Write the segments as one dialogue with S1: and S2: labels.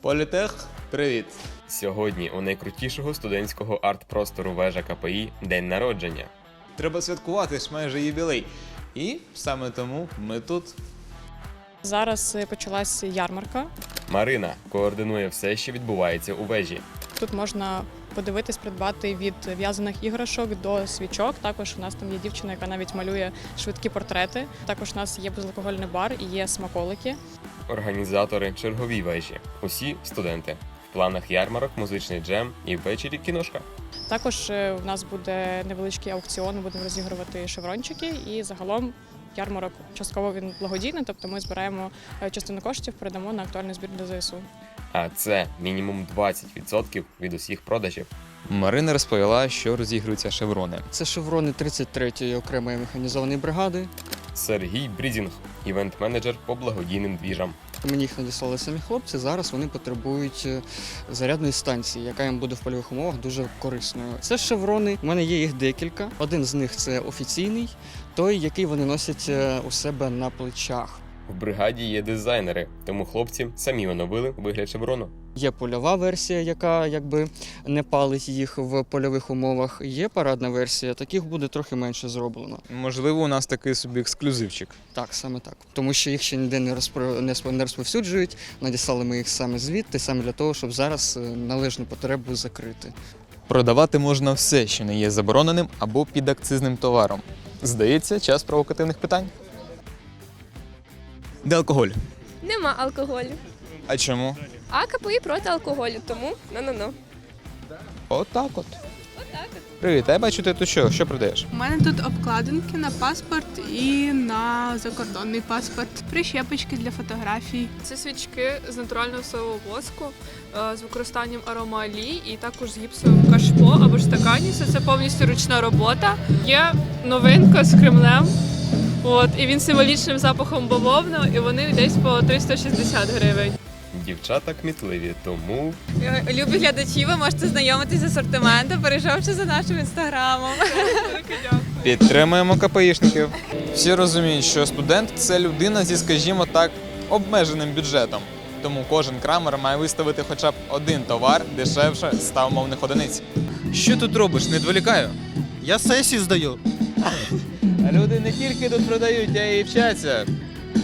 S1: Політех, привіт.
S2: Сьогодні у найкрутішого студентського арт-простору вежа КПІ день народження.
S1: Треба святкувати ж майже юбілей. І саме тому ми тут.
S3: Зараз е, почалась ярмарка.
S2: Марина координує все, що відбувається у вежі.
S3: Тут можна подивитись, придбати від в'язаних іграшок до свічок. Також у нас там є дівчина, яка навіть малює швидкі портрети. Також у нас є безалкогольний бар і є смаколики.
S2: Організатори черговій вежі. Усі студенти. В планах ярмарок, музичний джем і ввечері кіношка.
S3: Також е, у нас буде невеличкий аукціон. Будемо розігрувати шеврончики. І загалом ярмарок частково він благодійний, тобто ми збираємо е, частину коштів, передамо на актуальний збір для ЗСУ.
S2: А це мінімум 20% від усіх продажів.
S4: Марина розповіла, що розігруються шеврони.
S5: Це шеврони 33-ї окремої механізованої бригади.
S2: Сергій Брізінг, івент-менеджер по благодійним двіжам.
S5: Мені їх надіслали самі хлопці. Зараз вони потребують е, зарядної станції, яка їм буде в польових умовах дуже корисною. Це шеврони. У мене є їх декілька. Один з них це офіційний, той, який вони носять е, у себе на плечах.
S2: В бригаді є дизайнери, тому хлопці самі оновили вигляд шеврону.
S5: Є польова версія, яка якби не палить їх в польових умовах. Є парадна версія, таких буде трохи менше зроблено.
S4: Можливо, у нас такий собі ексклюзивчик.
S5: Так, саме так. Тому що їх ще ніде не, розпро... не розповсюджують. Надіслали ми їх саме звідти, саме для того, щоб зараз е, належну потребу закрити.
S4: Продавати можна все, що не є забороненим або підакцизним товаром. Здається, час провокативних питань. Де алкоголь?
S6: Нема алкоголю.
S4: А чому?
S6: А КПІ проти алкоголю, тому ну-ну-ну.
S4: Отак от. Привіт, а я бачу, ти тут що? Що продаєш?
S7: У мене тут обкладинки на паспорт і на закордонний паспорт, прищепочки для фотографій.
S8: Це свічки з натурального соєвого воску е, з використанням аромаолій і також з гіпсовим кашпо або ж стаканіса. Це повністю ручна робота. Є новинка з Кремлем. От, і він з символічним запахом бавовни, і вони десь по 360 гривень.
S2: Дівчата кмітливі, тому
S9: Любі глядачі, ви можете знайомитися з асортиментом, перейшовши за нашим інстаграмом.
S4: Підтримуємо КПІшників. Всі розуміють, що студент це людина зі, скажімо так, обмеженим бюджетом. Тому кожен крамер має виставити хоча б один товар дешевше 100 умовних одиниць. Що тут робиш? Не відволікаю.
S10: Я сесії здаю.
S4: А люди не тільки тут продають, а й вчаться.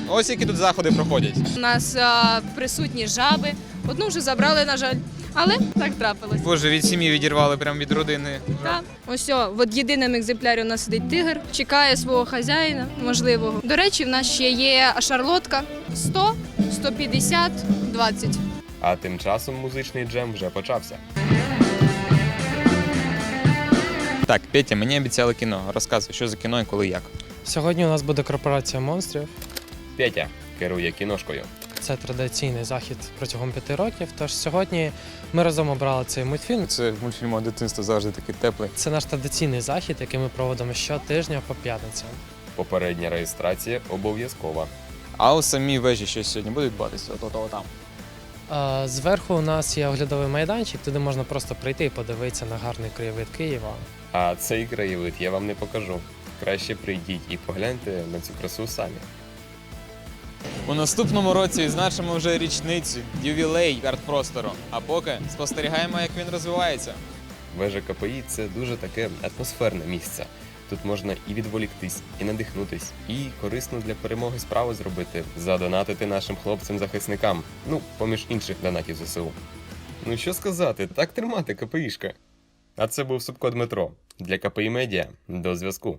S4: Ось які тут заходи проходять.
S9: У нас а, присутні жаби. Одну вже забрали, на жаль, але так трапилось.
S4: Боже, від сім'ї відірвали прямо від родини.
S9: Так. Ось о, в єдиному екземплярі у нас сидить тигр, чекає свого хазяїна, можливого. До речі, в нас ще є шарлотка 100, 150, 20.
S2: а тим часом музичний джем вже почався.
S4: Так, Петя, мені обіцяли кіно. Розказуй, що за кіно і коли як.
S11: Сьогодні у нас буде корпорація монстрів.
S2: Петя керує кіношкою.
S11: Це традиційний захід протягом п'яти років. Тож сьогодні ми разом обрали цей мультфільм.
S4: Це мультфільм дитинства завжди такий теплий.
S11: Це наш традиційний захід, який ми проводимо щотижня по п'ятницям.
S2: Попередня реєстрація обов'язкова.
S4: А у самій вежі що сьогодні буде відбуватися? Ото там.
S11: А, Зверху у нас є оглядовий майданчик, туди можна просто прийти і подивитися на гарний краєвид Києва.
S2: А цей краєвид я вам не покажу. Краще прийдіть і погляньте на цю красу самі.
S4: У наступному році відзначимо вже річницю, ювілей арт-простору. А поки спостерігаємо, як він розвивається.
S2: Вежа КПІ це дуже таке атмосферне місце. Тут можна і відволіктись, і надихнутись, і корисно для перемоги справу зробити, задонатити нашим хлопцям-захисникам. Ну, поміж інших донатів ЗСУ. Ну що сказати, так тримати КПІшка. А це був Субко Дмитро для КПІ Медіа. До зв'язку.